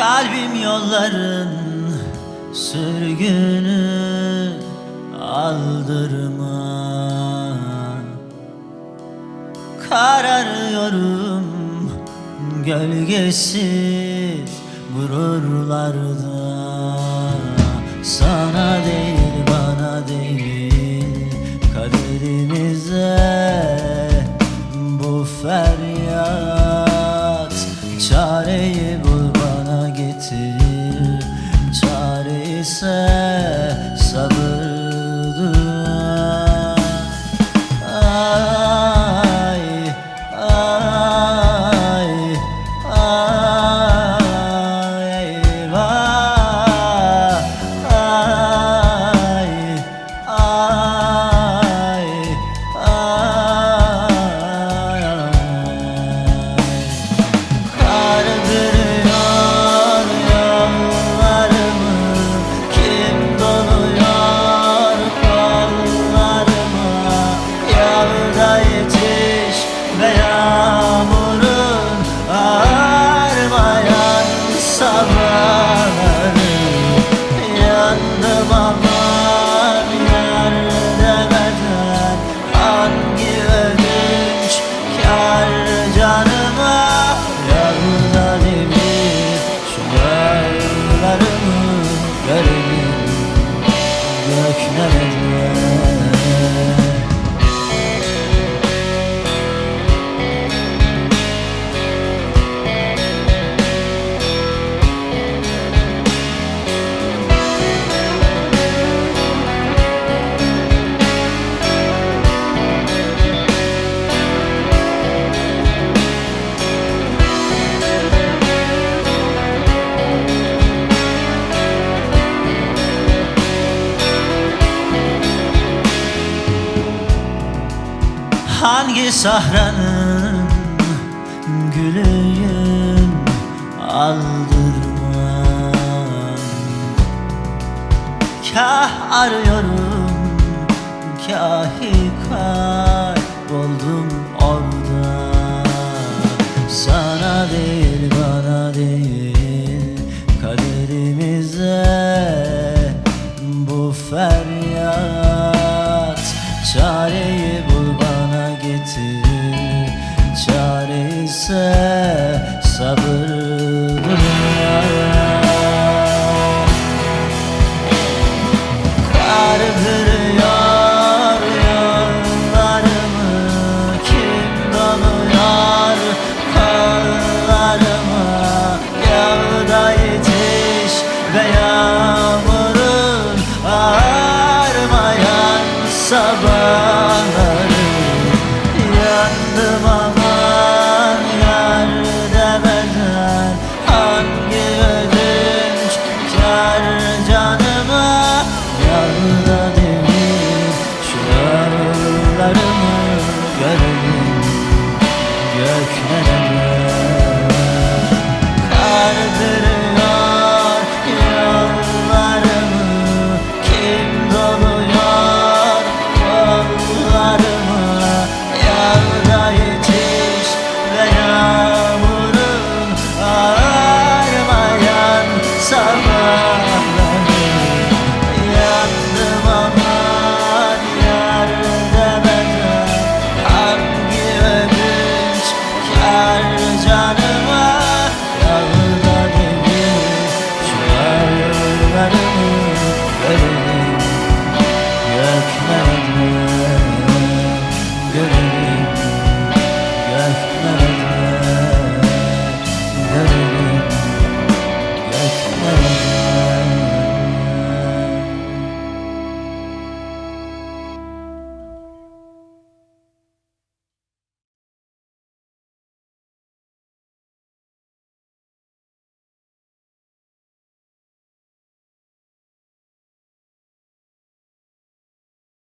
Kalbim yolların sürgünü aldırma Kararıyorum gölgesiz gururlarda. Sana değil bana değil kaderimize hangi sahranın gülüyüm aldırma Kah arıyorum kahi kayboldum orada Sana değil bana değil kaderimize bu feryat Çareyi ise sabırdır Kar kırıyor yollarımı Kim donuyor kollarımı? Yolda yetiş ve yağmurun Ağarmayan sabahları. Yandım ama